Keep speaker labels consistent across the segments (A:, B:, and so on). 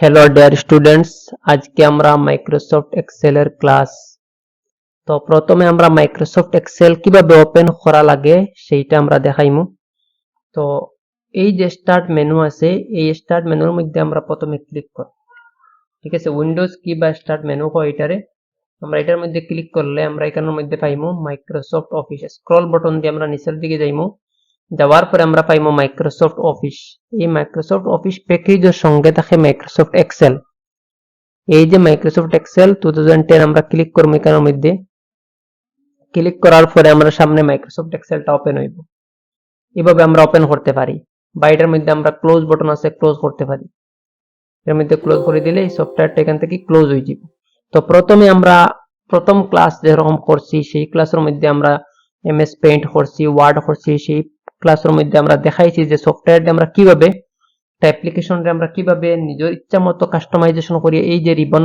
A: Hello dear students আজকে আমরা Microsoft Excel এর ক্লাস তো প্রথমে আমরা মাইক্রোসফট এক্সেল কীভাবে ওপেন করা লাগে, সেইটা আমরা দেখাইমু। তো এই যে স্টার্ট মেনু আছে, এই স্টার্ট মেনুর মধ্যে আমরা প্রথমে ক্লিক করব। ঠিক আছে উইন্ডোজ কি বা স্টার্ট মেনু কয় এটারে? আমরা এটার মধ্যে ক্লিক করলে আমরা এখানের মধ্যে পাইমু মাইক্রোসফট অফিস স্ক্রল বাটন দিয়ে আমরা নিচের দিকে যাইমু। যাওয়ার পরে আমরা পাইমু মাইক্রোসফট অফিস এই মাইক্রোসফট অফিস প্যাকেজের সঙ্গে থাকে মাইক্রোসফট এক্সেল এই যে মাইক্রোসফট এক্সেল টু আমরা ক্লিক করব এখানের মধ্যে। ক্লিক করার পরে আমরা সামনে মাইক্রোসফট এক্সেলটা ওপেন হইব। এভাবে আমরা ওপেন করতে পারি। বা এটার মধ্যে আমরা ক্লোজ বটন আছে ক্লোজ করতে পারি। এর মধ্যে ক্লোজ করে দিলে এই সফটওয়্যারটা এখান থেকে ক্লোজ হয়ে যাবে। তো প্রথমে আমরা প্রথম ক্লাস যেরকম করছি, সেই ক্লাসের মধ্যে আমরা এম এমএস পেইন্ট করছি ওয়ার্ড করছি, সেই ক্লাসের মধ্যে আমরা দেখাইছি যে সফটওয়্যারটা আমরা কীভাবে একটা অ্যাপ্লিকেশনটা আমরা কীভাবে নিজের ইচ্ছা মতো কাস্টমাইজেশন করি এই যে রিবন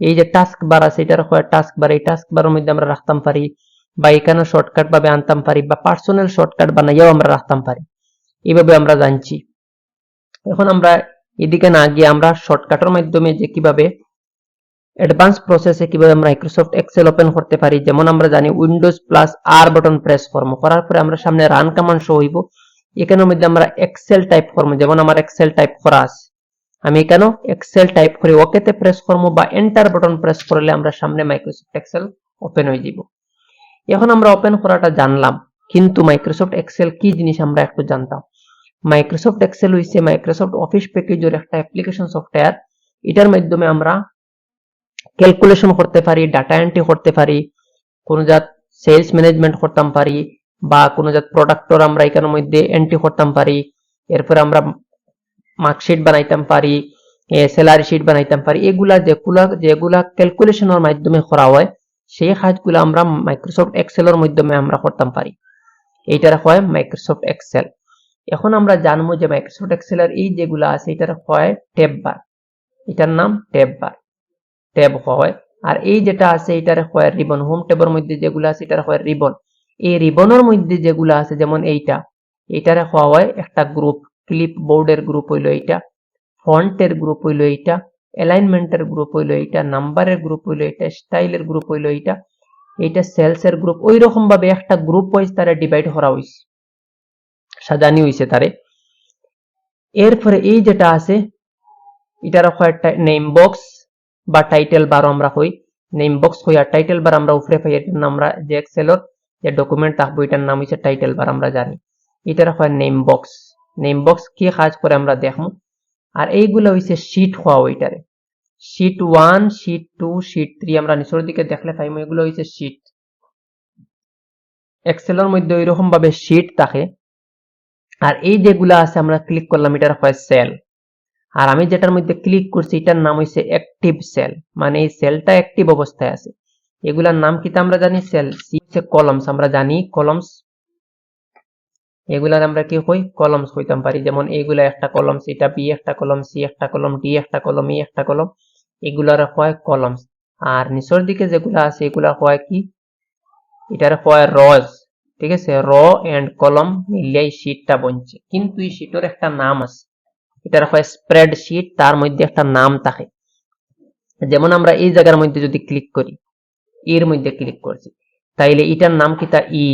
A: এই যে টাস্ক বার আছে, এটার হয় টাস্ক বার এই টাস্ক বারের মধ্যে আমরা রাখতাম পারি বা এখানে শর্টকাট ভাবে আনতাম পারি বা পার্সোনাল শর্টকাট বানাইয়াও আমরা রাখতাম পারি। এইভাবে আমরা জানছি। এখন আমরা এদিকে না গিয়ে আমরা শর্টকাটের মাধ্যমে যে কীভাবে অ্যাডভান্স প্রসেসে কীভাবে মাইক্রোসফট এক্সেল ওপেন করতে পারি? যেমন আমরা জানি Windows plus R button press করব করার পরে আমরা সামনে রান কমান্ড শো হইব। এখানের মধ্যে আমরা এক্সেল টাইপ করব। যেমন আমার এক্সেল টাইপ করা আছে। আমি এক্সেল টাইপ করে ওকেতে প্রেস বা এন্টার প্রেস করলে আমরা সামনে মাইক্রোসফট এক্সেল ওপেন হয়ে যাব। এখন আমরা ওপেন করাটা জানলাম। কিন্তু মাইক্রোসফট এক্সেল কি জিনিস আমরা একটু জানতাম? মাইক্রোসফট এক্সেল হইছে মাইক্রোসফট অফিস প্যাকেজের একটা অ্যাপ্লিকেশন সফটওয়্যার এটার মাধ্যমে আমরা ক্যালকুলেশন করতে পারি ডাটা এন্ট্রি করতে পারি, কোন জাত সেলস ম্যানেজমেন্ট করতাম পারি, বা কোন জাত প্রোডাক্টর আমরা এখানের মধ্যে এন্ট্রি করতাম পারি, এরপর আমরা মার্কশিট বানাইতাম পারি স্যালারি শিট বানাইতাম পারি, এগুলা যেগুলা যেগুলা ক্যালকুলেশনের মাধ্যমে করা হয়, সেই কাজগুলো আমরা মাইক্রোসফট এক্সেলের মাধ্যমে আমরা করতাম পারি। এইটার হয় মাইক্রোসফট এক্সেল এখন আমরা জানব যে মাইক্রোসফট এক্সেলের এই যেগুলা আছে, এটার হয় ট্যাব বার। এটার নাম ট্যাব বার। ট্যাব হয়। আর এই যেটা আছে, এটার হয় রিবন হোম ট্যাবের মধ্যে যেগুলো আছে, এটার হয় রিবন এই রিবনের মধ্যে যেগুলো আছে, যেমন এইটা, এটারে হওয়া হয় একটা গ্রুপ ক্লিপ বোর্ডের গ্রুপ হইল এইটা ফন্টের গ্রুপ হইল এইটা অ্যালাইনমেন্টের গ্রুপ হইল এইটা নাম্বারের গ্রুপ হইল এটা স্টাইলের গ্রুপ হইল এইটা এইটা সেলসের গ্রুপ ওই রকম ভাবে একটা গ্রুপ ওয়াইজ তারা ডিভাইড করা হইছে। সাজানি হইছে তারে। এরপরে এই যেটা আছে, এটার একটা নেম বক্স বা টাইটেল বার আমরা হই। নেম বক্স হই আর টাইটেল বার আমরা উপরে পাই, এটার নাম আমরা যে এক্সেলর যে ডকুমেন্ট থাকব এটার নাম হচ্ছে টাইটেল বার আমরা জানি। এটার হয় নেম বক্স নেম বক্স কি কাজ করে আমরা দেখব? আর এইগুলো হইছে শিট হওয়া ওইটারে। Sheet one sheet two sheet three আমরা নিচের দিকে দেখলে পাইমু, এগুলো হইছে শিট এক্সেলের মধ্যে ওইরকম ভাবে শিট থাকে। আর এই যেগুলো আছে আমরা ক্লিক করলাম, এটার হয় সেল আর আমি যেটার মধ্যে ক্লিক করছি, এটার নাম হইছে অ্যাক্টিভ সেল মানে এই সেলটা অ্যাক্টিভ অবস্থায় আছে। এগুলার নাম কি আমরা জানি? সেল সি হচ্ছে কলমস আমরা জানি কলমস এগুলার আমরা কি হই? কলমস হইতাম পারি, যেমন এইগুলা একটা কলমস এটা বি একটা কলম সি একটা কলম ডি একটা কলম ই একটা কলম এগুলার হয় কলমস আর নিচের দিকে যেগুলা আছে, এগুলা হয় কি? এটার হয় রজ ঠিক আছে? র এন্ড কলম মিলিয়ে এই শীটটা বনছে। কিন্তু এই শীটের একটা নাম আছে। এটার হয় স্প্রেড শীট তার মধ্যে একটা নাম থাকে। যেমন আমরা এই জায়গার মধ্যে যদি ক্লিক করি, এর মধ্যে ক্লিক করছি, তাইলে এটার নাম কি তা ই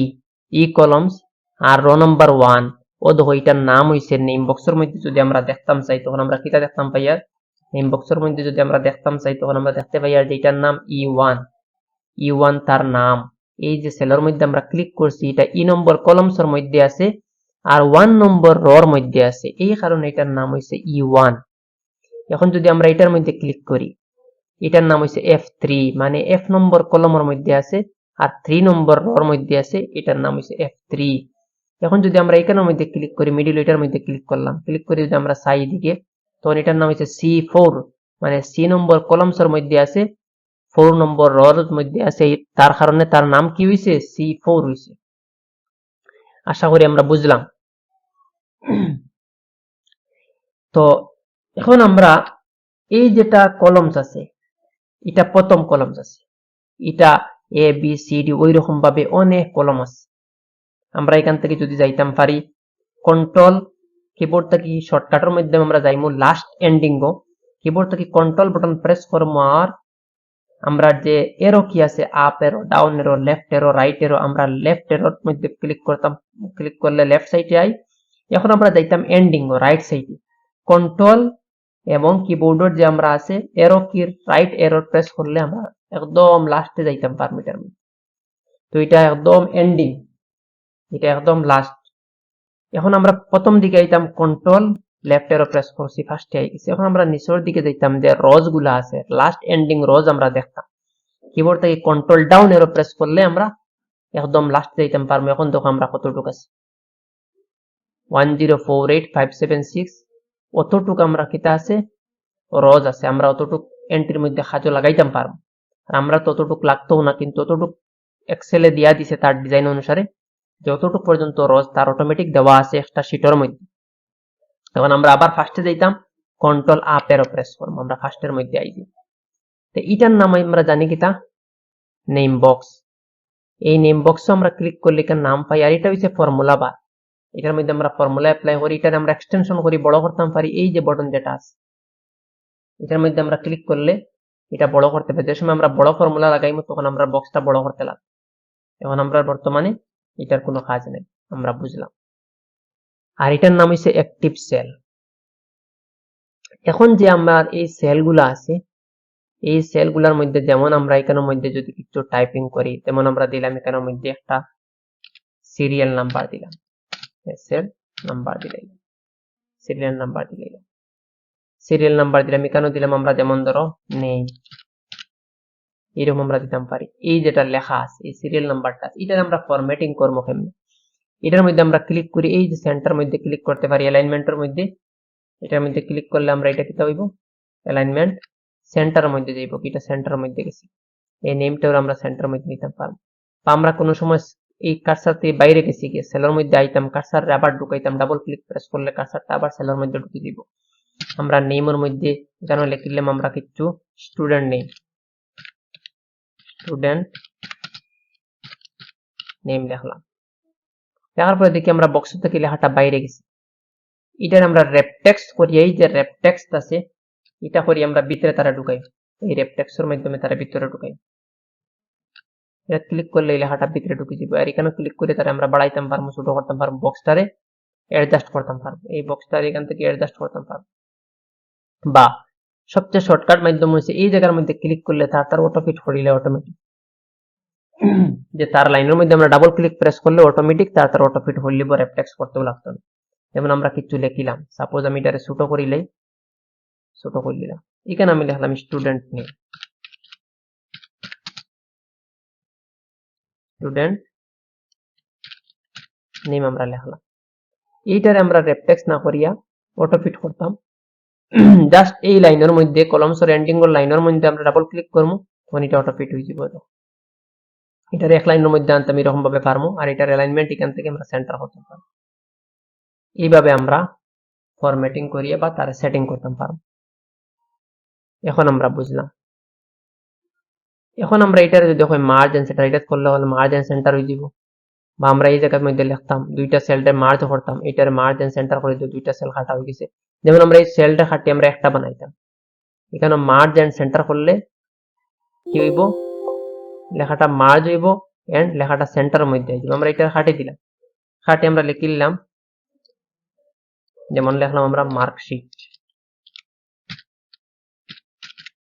A: ই কলমস আর র নাম্বার ওয়ান ও দেখো এটার নাম হইছে নেম বক্সের মধ্যে যদি আমরা দেখতাম চাই, তখন আমরা কিটা দেখতাম পাইয়ার নেম বক্সের মধ্যে যদি আমরা দেখতাম চাই, তখন আমরা দেখতে পাই আর যে এটার নাম ই ওয়ান ই ওয়ান তার নাম। এই যে সেলের মধ্যে আমরা ক্লিক করছি, এটা ই নম্বর কলমসের মধ্যে আছে আর ওয়ান নম্বর রর মধ্যে আছে। এই কারণে এটার নাম হইছে ই ওয়ান এখন যদি আমরা এটার মধ্যে ক্লিক করি, এটার নাম হইছে এফ থ্রি মানে এফ নম্বর কলমের মধ্যে আছে আর থ্রি নম্বর রর মধ্যে আছে, এটার নাম হইছে এফ থ্রি এখন যদি আমরা এখানের মধ্যে ক্লিক করি মিডিল এটার মধ্যে ক্লিক করলাম ক্লিক করে যদি আমরা সাই দিকে, তখন এটার নাম হচ্ছে সি ফোর মানে সি নম্বর কলমসের মধ্যে আছে ফোর নম্বর রর মধ্যে আছে, তার কারণে তার নাম কি হয়েছে সি ফোর হয়েছে আশা করি আমরা বুঝলাম। তো এখন আমরা এই যেটা কলমস আছে, এটা প্রথম কলমস আছে। এটা এ বি সি ডি ওই রকম ভাবে অনেক কলম আছে। আমরা এখান থেকে যদি যাইতাম পারি কন্ট্রোল কিবোর্ড থেকে শর্টকাটের মাধ্যমে আমরা যাইমু লাস্ট এন্ডিং কিবোর্ড থেকে কন্ট্রোল বাটন প্রেস করব আর আমরা যে এরো কি আছে up arrow down arrow left arrow right arrow আমরা লেফট এরোর মধ্যে ক্লিক করতাম ক্লিক করলে লেফট সাইডে আই এখন আমরা যাইতাম এন্ডিং ও রাইট সাইডে কন্ট্রোল এবং কিবোর্ডের যে আমরা আছে এরো কি রাইট এরো প্রেস করলে আমরা একদম লাস্টে যাইতাম পারমিটার মধ্যে। তো এটা একদম এন্ডিং এটা একদম লাস্ট এখন আমরা প্রথম দিকে আইতাম কন্ট্রোল লেফট এরো প্রেস করছি ফার্স্টে আই গেছি এখন আমরা নিচের দিকে যাইতাম, যে রোজগুলা আছে লাস্ট এন্ডিং রজ আমরা দেখতাম। কিবোর্ড থেকে কন্ট্রোল ডাউন এরো প্রেস করলে আমরা একদম লাস্ট যাইতাম পারব এখন দেখো আমরা কতটুকু আছে। One zero four eight five seven six অতটুকু আমরা কিতা আছে? রজ আছে। আমরা অতটুক এন্ট্রির মধ্যে খাজো লাগাইতাম পারব আর আমরা ততটুক লাগতো না, কিন্তু অতটুক এক্সেলে দিয়া দিছে তার ডিজাইন অনুসারে। যতটুক পর্যন্ত রজ তার অটোমেটিক দেওয়া আছে একটা শিটের মধ্যে। তখন আমরা আবার ফার্স্টে যাইতাম কন্ট্রোল আপ এরও প্রেস করব, আমরা ফার্স্টের মধ্যে আইছি। তো এটার নাম আমরা জানি কিতা নেম বক্স এই নেম বক্সে আমরা ক্লিক করলে এখানে নাম পাই, আর এটা হচ্ছে ফর্মুলা বার এটার মধ্যে আমরা ফর্মুলা অ্যাপ্লাই করি এটার আমরা এক্সটেনশন করি, বড় করতাম পারি, এই যে বটন যেটা আছে। এটার মধ্যে আমরা ক্লিক করলে এটা বড় করতে পারি। যে সময় আমরা বড় ফর্মুলা লাগাইবো তখন আমরা বক্সটা বড় করতে লাগবে। এখন আমরা বর্তমানে এটার কোনো কাজ নেই, আমরা বুঝলাম। আর এটার নাম হচ্ছে অ্যাক্টিভ সেল এখন যে আমার এই সেলগুলো আছে, এই সেলগুলোর মধ্যে যেমন আমরা এখানের মধ্যে যদি কিছু টাইপিং করি যেমন আমরা দিলাম এখানের মধ্যে একটা সিরিয়াল নাম্বার দিলাম। সেল নাম্বার দিলাম। সিরিয়াল নাম্বার দিলাম। সিরিয়াল নাম্বার দিলাম, এখানেও দিলাম আমরা যেমন ধরো নেই এরকম আমরা দিতাম পারি। এই যেটা লেখা আছে, এই সিরিয়াল নাম্বারটা এটা আমরা ফরম্যাটিং করব কেমনি? এটার মধ্যে আমরা ক্লিক করি, এই যে সেন্টার মধ্যে ক্লিক করতে পারি অ্যালাইনমেন্টের মধ্যে। এটার মধ্যে ক্লিক করলে আমরা এটা কিতা হইব অ্যালাইনমেন্ট সেন্টার মধ্যে যাইব এটা সেন্টার মধ্যে গেছি। এই নেমটাও আমরা সেন্টার মধ্যে নিতে পারব। বা আমরা কোনো সময় এই কারসার থেকে বাইরে গেছি, গিয়ে সেলের মধ্যে আইতাম কারসার আবার ঢুকাইতাম ডাবল ক্লিক প্রেস করলে কারসারটা আবার সেলের মধ্যে ঢুকে দিব আমরা নেমের মধ্যে এখানে লিখলাম আমরা কিছু স্টুডেন্ট নেম স্টুডেন্ট নেম লিখলাম। লেখার পরে দেখি আমরা বক্স থেকে লেখাটা বাইরে গেছে এটার আমরা রেপটেক্স করি এই যে রেপটেক্স আছে এটা করি আমরা ভিতরে তারা ঢুকাই এই রেপটেক্সের মাধ্যমে তারা ভিতরে ঢুকাই এটা ক্লিক করলে লেখাটা ভিতরে ঢুকে যাবে আর এখানে ক্লিক করে তারা আমরা বাড়াইতাম পারব ছোট করতাম পারব বক্সটারে অ্যাডজাস্ট করতাম পারব এই বক্সটারে এখান থেকে অ্যাডজাস্ট করতাম পারব বা সবচেয়ে শর্টকাট মাধ্যম হচ্ছে এই জায়গার মধ্যে ক্লিক করলে তার তার অটো ফিট করিলে অটোমেটিক যে তার লাইনের মধ্যে আমরা ডাবল ক্লিক প্রেস করলে অটোমেটিক তার তার অটো ফিট হইলে বা রেপটেক্স করতেও লাগতো। না যেমন আমরা কিছু লিখিলাম। সাপোজ আমি এটারে ছোট করিলে ছোট করে দিলাম। এখানে আমি লিখলাম স্টুডেন্ট নেম স্টুডেন্ট নেম আমরা লিখলাম। এইটারে আমরা রেপটেক্স না করিয়া অটো ফিট করতাম। জাস্ট এই লাইনের মধ্যে কলমসর এন্ডিং লাইনের মধ্যে আমরা ডাবল ক্লিক করব। তখন এটা অটো ফিট হয়ে যাবে। এটার এক লাইনের মধ্যে আনতাম এরকম ভাবে পারব, আর এটার অ্যালাইনমেন্ট এখান থেকে আমরা সেন্টার করতে পারব। এইভাবে আমরা ফরম্যাটিং করিয়ে বা তার সেটিং করতাম পারব। এখন আমরা বুঝলাম। এখন আমরা এটার যদি হয় মার্জ এন্ড সেন্টার এটা করলে হলে মার্জ এন্ড সেন্টার হয়ে দিব বা আমরা এই জায়গার মধ্যে লিখতাম, দুইটা সেলটা মার্জ করতাম, এটার মার্জ এন্ড সেন্টার করে দিয়ে দুইটা সেল খাটা হয়ে গেছে। যেমন আমরা এই সেলটা খাটি আমরা একটা বানাইতাম। এখানে মার্জ এন্ড সেন্টার করলে কি হইব? লেখাটা মার্জ হইব এন্ড লেখাটা সেন্টার মধ্যে। হইব আমরা এটা খাটি দিলাম, খাটি আমরা লিখিলাম যেমন লিখলাম আমরা মার্কশিট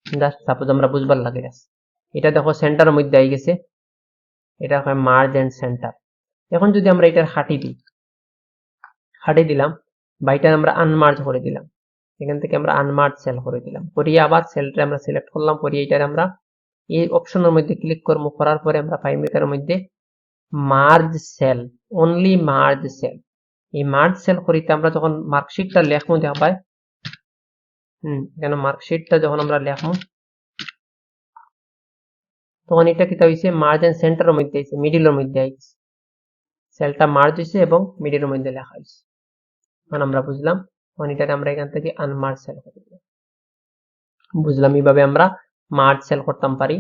A: জাস্ট সাপোজ আমরা বুঝবার লাগে এটা দেখো সেন্টার মধ্যে আই গেছে। এটা হয় মার্জ এন্ড সেন্টার এখন যদি আমরা এটার হাঁটি দিই হাঁটি দিলাম বা এটা আমরা আনমার্জ করে দিলাম। এখান থেকে আমরা আনমার্জ সেল করে দিলাম। করিয়ে আবার সেলটা আমরা সিলেক্ট করলাম, করিয়ে এটার আমরা এই অপশনের মধ্যে ক্লিক করব, করার পরে আমরা পাইম এটার মধ্যে merge cell only merge cell এই মার্জ সেল করিতে আমরা যখন মার্কশিটটা লেখবো দেখা পাই হম এখানে মার্কশিটটা যখন আমরা লেখবো, তখন এটা কিতা হয়েছে মার্জ এন্ড সেন্টারের মধ্যে আইছে মিডিলের মধ্যে আইছে সেলটা মার্জ হয়েছে এবং মিডিলের মধ্যে লেখা হয়েছে মানে আমরা বুঝলাম তখন এটাকে আমরা এখান থেকে আনমার্জ সেল করে বুঝলাম এইভাবে আমরা মার্জ সেল করতাম পারি।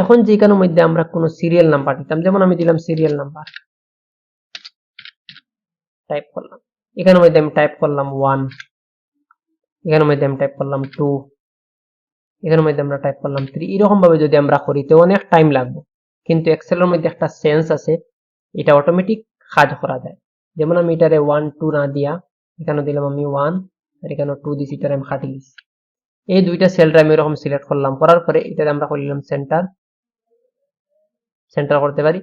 A: এখন যেখানের মধ্যে আমরা কোনো সিরিয়াল নাম্বার দিতাম, যেমন আমি দিলাম সিরিয়াল নাম্বার টাইপ করলাম। এখানের মধ্যে আমি টাইপ করলাম ওয়ান এখানের মধ্যে আমি টাইপ করলাম টু এখানের মধ্যে আমরা টাইপ করলাম থ্রি এরকম ভাবে যদি আমরা করি, তো অনেক টাইম লাগবে। কিন্তু এক্সেলের মধ্যে একটা সেন্স আছে, এটা অটোমেটিক কাজ করা যায়। যেমন আমি এটারে ওয়ান টু না দিয়া, এখানে দিলাম আমি ওয়ান আর এখানে টু দিছি, এটারে আমি খাটি দিছি। এই দুইটা সেলটা আমি এরকম সিলেক্ট করলাম, করার পরে এটারে আমরা করলাম সেন্টার সেন্টার করতে পারি।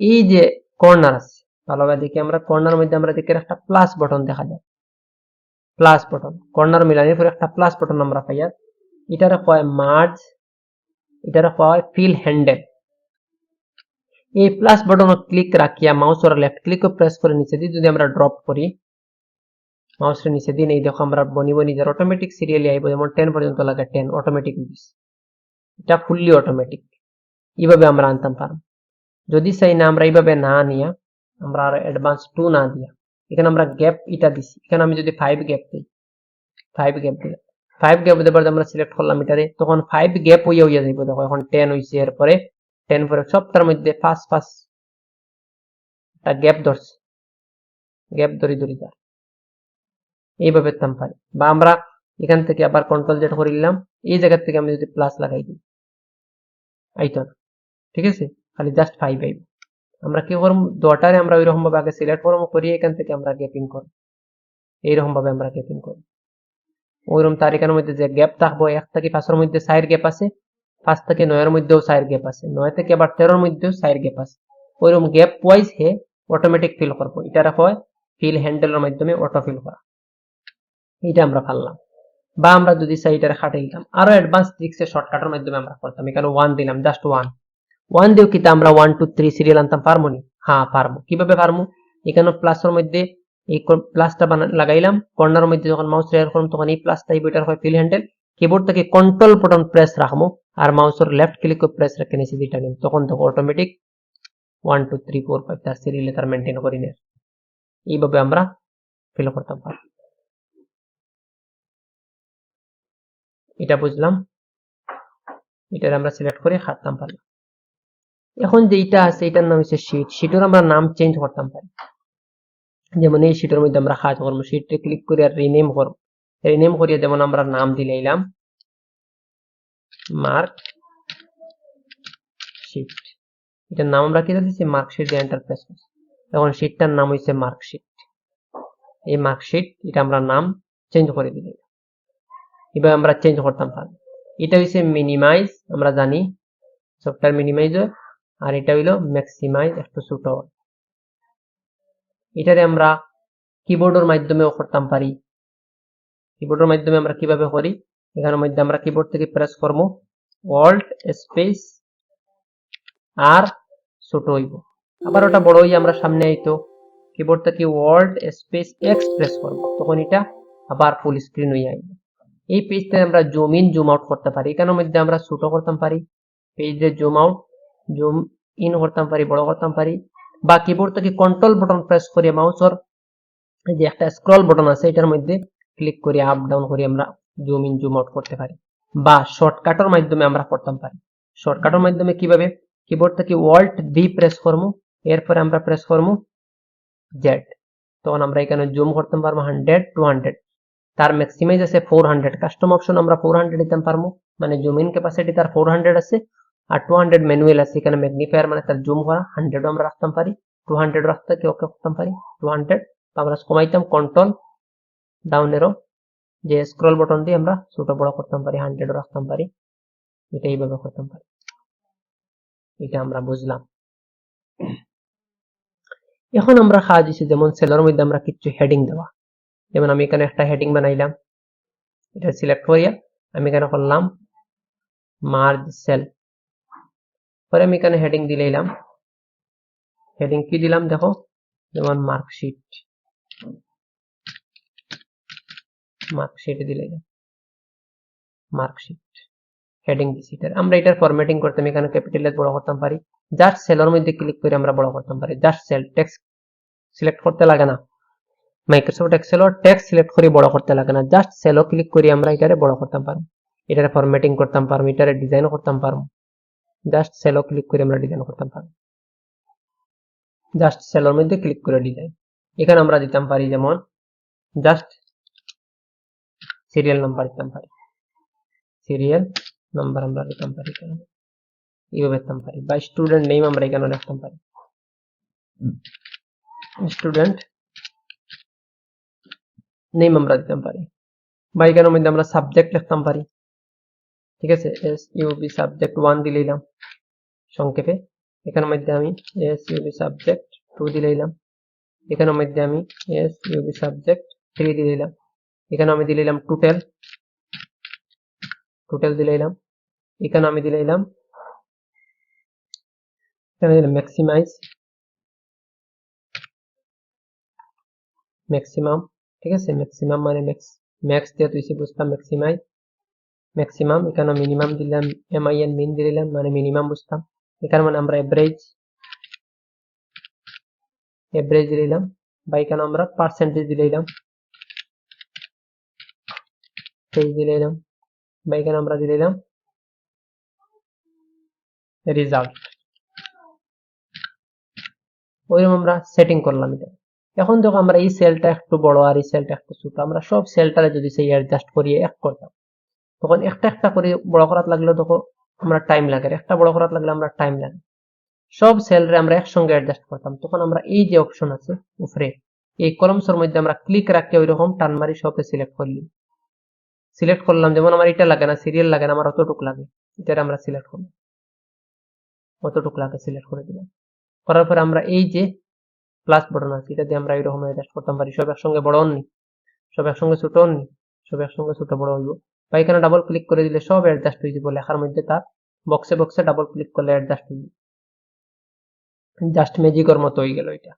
A: এই যে কর্নার আছে, ভালোভাবে দেখি আমরা কর্নার মধ্যে আমরা দেখি একটা প্লাস বটন দেখা যায়। প্লাস বটন কর্নার মিলানোর পরে একটা প্লাস বটন আমরা পাই আর এটারে কয় মার্জ এটারে কয় ফিল হ্যান্ডেল এই প্লাস বটন ক্লিক রাখিয়া মাউসের লেফট ক্লিক প্রেস করে নিচে দিয়ে যদি আমরা ড্রপ করি মাউসের নিচে দিয়ে এই দেখো আমরা বনি বনি যার অটোমেটিক সিরিয়ালি আইব, যেমন টেন পর্যন্ত লাগে টেন অটোমেটিক দিস এটা ফুললি অটোমেটিক এইভাবে আমরা আনতাম পারব। যদি চাই না আমরা এইভাবে না নিয়া, আমরা আর অ্যাডভান্স টু না দিয়া, এখানে আমরা গ্যাপ এটা দিছি। এখানে আমি যদি ফাইভ গ্যাপ দিই ফাইভ গ্যাপ দিলাম। ফাইভ গ্যাপ দেবার আমরা সিলেক্ট করলাম এটারে, তখন ফাইভ গ্যাপ হইয়া হইয়া যাইব। দেখো এখন টেন হইছে, এরপরে টেন পরে সবটার মধ্যে ফার্স্ট ফার্স্ট একটা গ্যাপ ধরছে। গ্যাপ ধরি ধরি যার এইভাবে তাম পারি বা আমরা এখান থেকে আবার কন্ট্রোল জেড করে নিলাম এই জায়গা থেকে আমি যদি প্লাস লাগাই দিই আইতো ঠিক আছে? খালি জাস্ট ফাইভ আইব। আমরা কি করব? দোটারে আমরা ওইরকম ভাবে আগে সিলেক্ট করব করি এখান থেকে আমরা গ্যাপিং করব। এইরকম ভাবে আমরা গ্যাপিং করব। ওইরকম তারিখের মধ্যে যে গ্যাপ থাকব, এক থেকে পাঁচের মধ্যে সাইড গ্যাপ আছে, পাঁচ থেকে নয়ের মধ্যেও সাইড গ্যাপ আছে, নয় থেকে আবার তেরোর মধ্যেও সাইড গ্যাপ আছে। ওইরকম গ্যাপ ওয়াইজ হে অটোমেটিক ফিল করব। এটা হয় ফিল হ্যান্ডেলের মাধ্যমে অটো ফিল করা। এটা আমরা পারলাম। বা আমরা যদি চাই এটার দিতাম। আরও অ্যাডভান্স ট্রিক্সের শর্টকাটের মাধ্যমে আমরা করতাম। এখানে ওয়ান দিলাম জাস্ট ওয়ান ওয়ান দিয়েও কিন্তু আমরা ওয়ান টু থ্রি সিরিয়াল আনতাম, পারব নি? হ্যাঁ পারব। কীভাবে পারব? এখানে প্লাসের মধ্যে এই প্লাসটা লাগাইলাম কর্নার মধ্যে যখন মাউস রেয়ার করলাম, তখন এই প্লাসটা এই বইটার হয় ফিল হ্যান্ডেল কিবোর্ড থেকে কন্ট্রোল বটন প্রেস রাখব, আর মাউসের লেফট ক্লিক প্রেস রেখে নিচে দিটা নিন তখন তখন automatic one two three four five তার সিরিয়ালে তার মেনটেন করি নেয় এইভাবে আমরা ফিল করতাম। পারি এটা বুঝলাম। এটার আমরা সিলেক্ট করে খাটতাম পারলাম এখন যেটা আছে, এটার নাম হচ্ছে শিট শিটের আমরা নাম চেঞ্জ করতাম পারি। যেমন এই শিটের মধ্যে আমরা কাজ করব। শিটে ক্লিক করে আর রিনেম করব। রিনেম করিয়ে যেমন আমরা নাম দিলে এলাম মার্ক শিট এটার নাম আমরা কি দিচ্ছি মার্কশিট দিয়ে এন্টার প্রেস করছি। এখন শিটটার নাম হচ্ছে মার্কশিট এই মার্কশিট এটা আমরা নাম চেঞ্জ করে দিলাম। এভাবে আমরা চেঞ্জ করতাম পারি এটা হচ্ছে মিনিমাইজ আমরা জানি সফটওয়্যার মিনিমাইজ আর এটা হইল ম্যাক্সিমাইজ একটু ছোট। এটারে আমরা কিবোর্ডের মাধ্যমেও করতাম পারি। কিবোর্ডের মাধ্যমে আমরা কীভাবে করি? এখানের মধ্যে আমরা কিবোর্ড থেকে প্রেস করব অল্ট স্পেস আর ছোট হইব। আবার ওটা বড় হইয়া আমরা সামনে আইতো কিবোর্ড থেকে ওয়ার্ড স্পেস এক্স প্রেস করব, তখন এটা আবার ফুল স্ক্রিন হইয়া আইবে। এই পেজটা আমরা জুম ইন জুম আউট করতে পারি। এখানের মধ্যে আমরা ছোট করতাম পারি, পেজে জুম আউট জুম ইন করতাম পারি, বড় করতাম পারি। বা কিবোর্ড থেকে কন্ট্রোল বাটন প্রেস করে মাউসের যে একটা স্ক্রল বাটন আছে, এটার মধ্যে ক্লিক করে আপ ডাউন করে আমরা জুম ইন জুম আউট করতে পারি। বা শর্টকাটের মাধ্যমে আমরা করতাম পারি। শর্টকাটের মাধ্যমে কীভাবে? কিবোর্ড থেকে ওয়াল্ট ভি প্রেস করব, এরপরে আমরা প্রেস করব জেড তখন আমরা এখানে জুম করতে পারব হান্ড্রেড টু হান্ড্রেড তার ম্যাক্সিমাইজ আছে ফোর হান্ড্রেড কাস্টম অপশন আমরা ফোর হান্ড্রেড দিতে পারব মানে জুম ইন ক্যাপাসিটি তার ফোর হান্ড্রেড আছে আর টু হান্ড্রেড ম্যানুয়াল আছে। এখানে ম্যাগনিফায়ার মানে তার জুম করা হান্ড্রেডও আমরা রাখতাম পারি। টু হান্ড্রেড রাখতে কি ওকে করতাম পারি? টু হান্ড্রেড আমরা কমাইতাম কন্ট্রোল ডাউনেরও যে স্ক্রল বটন দিয়ে আমরা ছোট বড় করতাম পারি হান্ড্রেডও রাখতাম পারি। এটা এইভাবে করতাম পারি। এটা আমরা বুঝলাম। এখন আমরা কাজ দিছি যেমন সেলের মধ্যে আমরা কিছু হেডিং দেওয়া। যেমন আমি এখানে একটা হেডিং বানাইলাম, এটা সিলেক্ট করিয়া আমি এখানে করলাম মার্জ সেল পরে আমি এখানে হেডিং দিলাম। হেডিং কি দিলাম দেখো? যেমন মার্কশিট মার্কশিট দিলাম। মার্কশিট হেডিং দিছি। এটার আমরা এটার ফরম্যাটিং করতাম এখানে ক্যাপিটাল বড় করতাম পারি। জাস্ট সেলের মধ্যে ক্লিক করে আমরা বড় করতাম পারি। জাস্ট সেল টেক্সট সিলেক্ট করতে লাগে না। মাইক্রোসফট এক্সেল টেক্সট সিলেক্ট করে বড় করতে লাগে না। জাস্ট সেলও ক্লিক করে আমরা এটারে বড় করতাম পারব। এটারে ফরম্যাটিং করতাম পারব এটারে ডিজাইন করতাম পারব। জাস্ট সেলও ক্লিক করে আমরা ডিজাইন করতাম পারব। জাস্ট সেলের মধ্যে ক্লিক করে ডিজাইন এখানে আমরা দিতাম পারি যেমন জাস্ট সিরিয়াল নাম্বার দিতাম পারি। সিরিয়াল নাম্বার আমরা দিতাম পারি এখানে। এইভাবে দিতাম পারি। বা স্টুডেন্ট নেম আমরা এখানে লিখতাম পারি। স্টুডেন্ট নেম আমরা দিতাম পারি। বা মধ্যে আমরা সাবজেক্ট লিখতাম পারি। ঠিক আছে? এস ইউবি সাবজেক্ট ওয়ান দিলাম সংক্ষেপে। এখানের মধ্যে আমি এস ইউবি সাবজেক্ট টু দিলাম এখানের মধ্যে আমি এস ইউবি সাবজেক্ট থ্রি দিয়ে দিলাম এখানে আমি দিলাম টোটাল টোটাল দিলাম এখানে আমি দিলাম এখানে দিলাম ম্যাক্সিমাইজ ম্যাক্সিমাম ঠিক আছে ম্যাক্সিমাম মানে ম্যাক্স ম্যাক্স দিয়ে তুই বুঝতাম ম্যাক্সিমাই ম্যাক্সিমাম এখানে মিনিমাম দিলাম এমআইএন মিন দিলাম মানে মিনিমাম বুঝতাম এখানে মানে আমরা এভারেজ এভারেজ দিলাম, বা এখানে আমরা পার্সেন্টেজ দিলাম। দিলাম, বা এখানে আমরা দিলাম রেজাল্ট ওইরকম আমরা সেটিং করলাম এটা। এখন দেখো আমরা এই সেলটা একটু বড় আর এই সেলটা একটু ছোট। আমরা সব সেলটারে যদি সেই অ্যাডজাস্ট করিয়ে এক করতাম। তখন একটা একটা করে বড় করাত লাগলে তখন আমরা টাইম লাগে। একটা বড় করাত লাগলে আমরা টাইম লাগে। সব সেলরে আমরা একসঙ্গে অ্যাডজাস্ট করতাম। তখন আমরা এই যে অপশন আছে উপরে, এই কলমসের মধ্যে আমরা ক্লিক রাখি ওই রকম টান মারি সবকে সিলেক্ট করলি সিলেক্ট করলাম, যেমন আমার এটা লাগে না সিরিয়াল লাগে না, আমার অতটুক লাগে। এটা আমরা সিলেক্ট করলাম। অতটুক লাগে সিলেক্ট করে দিলাম। করার পরে আমরা এই যে প্লাস বাটন আছে এটা দিয়ে আমরা এইরকম অ্যাডজাস্ট করতাম পারি সব একসঙ্গে বড় অননি সব একসঙ্গে ছোট অননি সব একসঙ্গে ছোট বড় হইব। বা এখানে ডাবল ক্লিক করে দিলে সব অ্যাডজাস্ট হয়ে যাব লেখার মধ্যে তার। বক্সে বক্সে ডাবল ক্লিক করলে অ্যাডজাস্ট হয়ে যাবে। জাস্ট ম্যাজিকের মতো হয়ে গেল এটা।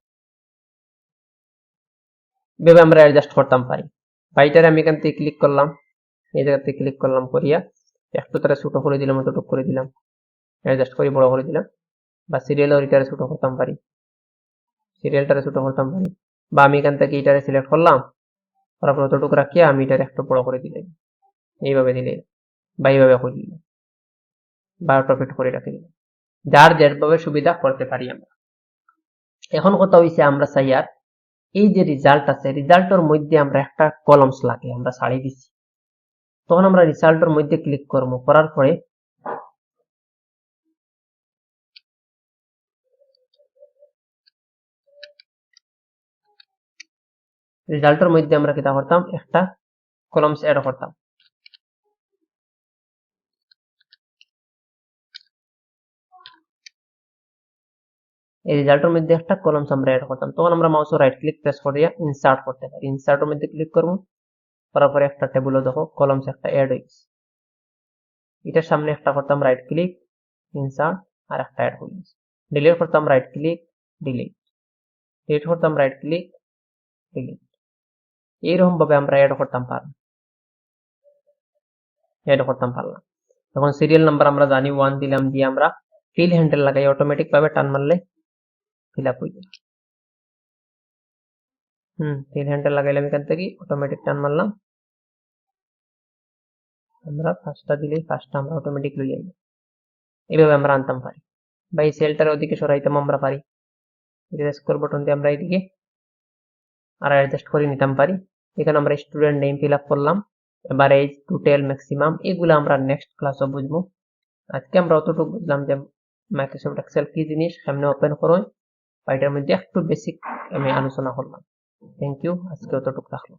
A: ভেবে আমরা অ্যাডজাস্ট করতাম পারি। বাইটারে আমি এখান থেকে ক্লিক করলাম, এই জায়গা থেকে ক্লিক করলাম করিয়া একটু তারা ছোট করে দিলাম অতটুক করে দিলাম। অ্যাডজাস্ট করে বড় করে দিলাম। বা সিরিয়াল এটারে ছোট করতাম পারি। সিরিয়ালটারে ছোট করতাম পারি বা আমি এখান থেকে এটারে সিলেক্ট করলাম, করার পর অতটুকু রাখিয়া আমি এটারে একটু বড় করে দিলাম এইভাবে দিলে, বা এইভাবে করে দিলাম বা অটোফিট করে রাখি দিলাম যার যেভাবে সুবিধা করতে পারি আমরা। এখন কথা হইছে আমরা চাই আর এই যে রেজাল্ট আছে রেজাল্টের মধ্যে আমরা একটা কলমস লাগে, আমরা ছাড়ি দিছি। তখন আমরা রেজাল্টের মধ্যে ক্লিক করব, করার পরে রেজাল্টের মধ্যে আমরা কিতা করতাম একটা কলমস এড করতাম এই রেজাল্টের মধ্যে একটা কলমস আমরা এড করতাম তখন আমরা মাউসের রাইট ক্লিক প্রেস করিয়া ইনসার্ট করতে পারি। ইনসার্টের মধ্যে ক্লিক করব, করার পরে একটা টেবিলও দেখো কলমস একটা অ্যাড হয়েছে এটার সামনে একটা করতাম রাইট ক্লিক ইনসার্ট আর একটা অ্যাড হয়ে ডিলিট করতাম রাইট ক্লিক ডিলিট ডিলিট করতাম রাইট ক্লিক ডিলিট এইরকম ভাবে আমরা অ্যাড করতাম পারলাম অ্যাড করতাম পারলাম। তখন সিরিয়াল নাম্বার আমরা জানি ওয়ান দিলাম দিয়ে আমরা ফিল হ্যান্ডেল লাগাই অটোমেটিক ভাবে টান মারলে ফিল আপ হয়ে যাবে হুম ফিল হ্যান্ডেল লাগাইলাম এখান থেকে অটোমেটিক টান মারলাম। আমরা ফার্স্টটা দিলেই ফার্স্টটা আমরা অটোমেটিক লই যাই এইভাবে আমরা আনতাম পারি। বা এই সেলটার ওদিকে সরাইতাম আমরা পারি। স্কোর বটন দিয়ে আমরা এইদিকে আর অ্যাডজাস্ট করে নিতাম পারি। এখানে আমরা স্টুডেন্ট নেম ফিল আপ করলাম। এবার এই টোটাল ম্যাক্সিমাম এগুলো আমরা নেক্সট ক্লাসে বুঝব। আজকে আমরা অতটুকু বুঝলাম যে মাইক্রোসফট এক্সেল কি জিনিস, সামনে ওপেন করো বা এটার মধ্যে একটু বেসিক আমি আলোচনা করলাম। থ্যাংক ইউ আজকে অতটুকু রাখলাম।